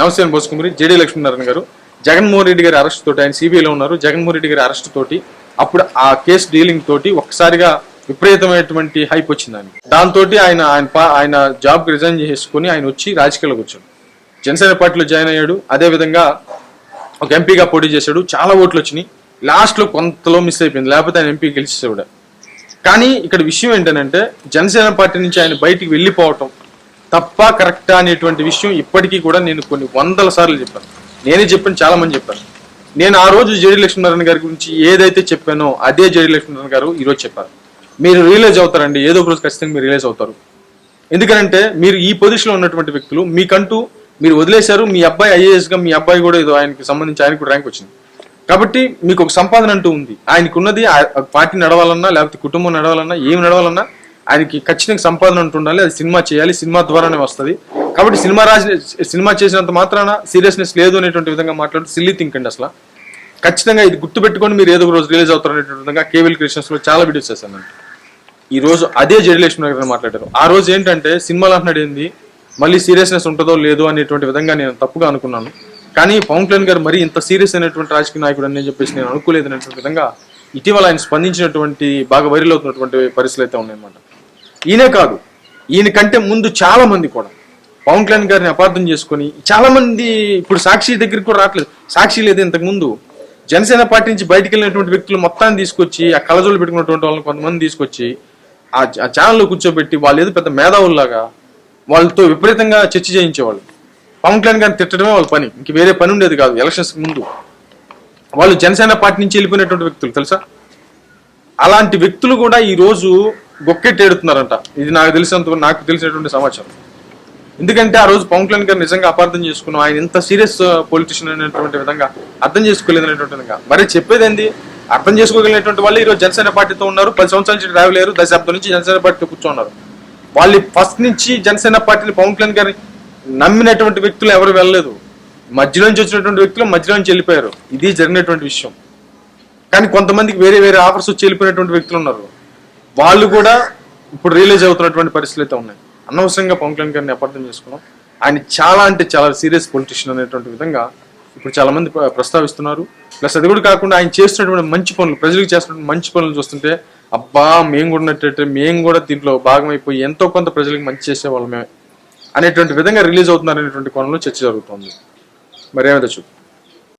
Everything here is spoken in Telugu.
నమస్తే అని బోసుకుమరి జేడీ లక్ష్మీనారాయణ గారు. జగన్మోహన్ రెడ్డి గారి అరెస్ట్ తోటి ఆయన సిబిఐలో ఉన్నారు. జగన్మోహన్ రెడ్డి గారి అరెస్ట్ తోటి అప్పుడు ఆ కేసు డీలింగ్ తోటి ఒక్కసారిగా విపరీతమైనటువంటి హైప్ వచ్చిందని దాంతో ఆయన ఆయన పా- ఆయన జాబ్ రిజైన్ చేసుకుని ఆయన వచ్చి రాజకీయాల్లోకి వచ్చాడు జనసేన పార్టీలో జాయిన్ అయ్యాడు. అదే విధంగా ఒక ఎంపీగా పోటీ చేశాడు. చాలా ఓట్లు వచ్చినాయి. లాస్ట్లో కొంతలో మిస్ అయిపోయింది. లేకపోతే ఆయన ఎంపీ గెలిచేసేవాడు. కానీ ఇక్కడ విషయం ఏంటంటే జనసేన పార్టీ నుంచి ఆయన బయటికి వెళ్ళిపోవటం తప్ప కరెక్టా అనేటువంటి విషయం ఇప్పటికీ కూడా నేను కొన్ని వందల సార్లు చెప్పాను. నేనే చెప్పాను చాలా మంది చెప్పాను నేను ఆ రోజు జేడి లక్ష్మీనారాయణ గారి గురించి ఏదైతే చెప్పానో అదే జేడి లక్ష్మీనారాయణ గారు ఈరోజు చెప్పారు. మీరు రియలైజ్ అవుతారండి ఏదో ఒక రోజు ఖచ్చితంగా మీరు రియలైజ్ అవుతారు. ఎందుకంటే మీరు ఈ పొజిషన్లో ఉన్నటువంటి వ్యక్తులు మీకంటూ మీరు వదిలేశారు మీ అబ్బాయి ఐఏఎస్గా మీ అబ్బాయి కూడా ఏదో ఆయనకి సంబంధించి ఆయనకు ర్యాంక్ వచ్చింది. కాబట్టి మీకు ఒక సంపాదన అంటూ ఉంది. ఆయనకున్నది పార్టీ నడవాలన్నా లేకపోతే కుటుంబం నడవాలన్నా ఏమి నడవాలన్నా ఆయనకి ఖచ్చితంగా సంపాదన ఉంటుండాలి ఉండాలి అది సినిమా చేయాలి సినిమా ద్వారానే వస్తుంది. కాబట్టి సినిమా రాసి సినిమా చేసినంత మాత్రాన సీరియస్నెస్ లేదు అనేటువంటి విధంగా మాట్లాడుతూ సిల్లీ థింక్ అండి అసలు. ఖచ్చితంగా ఇది గుర్తు పెట్టుకొని మీరు ఏదో ఒక రోజు రిలీజ్ అవుతారు అనేటువంటి విధంగా కేవల్ క్రియేషన్స్లో చాలా వీడియోస్ చేశాను ఈ రోజు అదే జడిలేషన్ గారు మాట్లాడారు. ఆ రోజు ఏంటంటే సినిమాలు అంటున్నాడు ఏంది? మళ్ళీ సీరియస్నెస్ ఉంటుందో లేదో అనేటువంటి విధంగా నేను తప్పుగా అనుకున్నాను. కానీ పవన్ కళ్యాణ్ గారు మరీ ఇంత సీరియస్ అయినటువంటి రాజకీయ నాయకుడు అని చెప్పేసి నేను అనుకోలేదు అనేటువంటి విధంగా ఇటీవల ఆయన స్పందించినటువంటి బాగా వైరల్ అవుతున్నటువంటి పరిస్థితులు అయితే ఉన్నాయన్నమాట. ఈయనే కాదు. ఈయన కంటే ముందు చాలా మంది కూడా. పవన్ కళ్యాణ్ గారిని అపార్థం చేసుకొని చాలా మంది ఇప్పుడు సాక్షి దగ్గరికి కూడా రావట్లేదు. సాక్షి లేదు ఇంతకుముందు జనసేన పార్టీ నుంచి బయటకు వెళ్ళినటువంటి వ్యక్తులు మొత్తాన్ని తీసుకొచ్చి ఆ కళజోలు పెట్టుకున్నటువంటి వాళ్ళని కొంతమంది తీసుకొచ్చి ఆ ఛానల్లో కూర్చోబెట్టి వాళ్ళు ఏదో పెద్ద మేధావుల్లాగా వాళ్ళతో విపరీతంగా చర్చ చేయించేవాళ్ళు. పవన్ కళ్యాణ్ గారిని తిట్టడమే వాళ్ళ పని. ఇంక వేరే పని ఉండేది కాదు. ఎలక్షన్స్ ముందు. వాళ్ళు జనసేన పార్టీ నుంచి వెళ్ళిపోయినటువంటి వ్యక్తులు తెలుసా? అలాంటి వ్యక్తులు కూడా ఈరోజు గొక్కెట్టేడుతున్నారంట. ఇది నాకు తెలిసినంత నాకు తెలిసినటువంటి సమాచారం. ఎందుకంటే ఆ రోజు పవన్ కళ్యాణ్ గారు నిజంగా అపార్థం చేసుకున్నాం. ఆయన ఇంత సీరియస్ పొలిటీషియన్ అనేటువంటి విధంగా అర్థం చేసుకోలేదనేటువంటి విధంగా. మరి చెప్పేది ఏంది అర్థం చేసుకోగలిగినటువంటి వాళ్ళు ఈరోజు జనసేన పార్టీతో ఉన్నారు. పది సంవత్సరాల నుంచి ట్రావెల్ దశాబ్దం నుంచి జనసేన పార్టీతో కూర్చున్నారు. వాళ్ళు ఫస్ట్ నుంచి జనసేన పార్టీని పవన్ కళ్యాణ్ గారిని నమ్మినటువంటి వ్యక్తులు ఎవరు వెళ్ళలేదు. మధ్యలో నుంచి వచ్చినటువంటి వ్యక్తులు మధ్యలో నుంచి వెళ్ళిపోయారు. ఇది జరిగినటువంటి విషయం. కానీ కొంతమందికి వేరే వేరే ఆఫర్స్ వచ్చి వెళ్ళిపోయినటువంటి వ్యక్తులు ఉన్నారు. వాళ్ళు కూడా ఇప్పుడు రియలైజ్ అవుతున్నటువంటి పరిస్థితులు అయితే ఉన్నాయి. అనవసరంగా పవన్ కళ్యాణ్ గారిని అపార్థం చేసుకున్నాం. ఆయన చాలా అంటే చాలా సీరియస్ పొలిటీషియన్ అనేటువంటి విధంగా ఇప్పుడు చాలా మంది ప్రస్తావిస్తున్నారు. ప్లస్ అది కూడా కాకుండా ఆయన చేస్తున్నటువంటి మంచి పనులు ప్రజలకు చేస్తున్నటువంటి మంచి పనులు చూస్తుంటే అబ్బా మేము కూడా ఉన్నట్టయితే మేము కూడా దీంట్లో భాగమైపోయి ఎంతో కొంత ప్రజలకు మంచి చేసే వాళ్ళమే అనేటువంటి విధంగా రిలీజ్ అవుతున్నారు అనేటువంటి కోణంలో చర్చ జరుగుతుంది. మరేమైతే చూపు?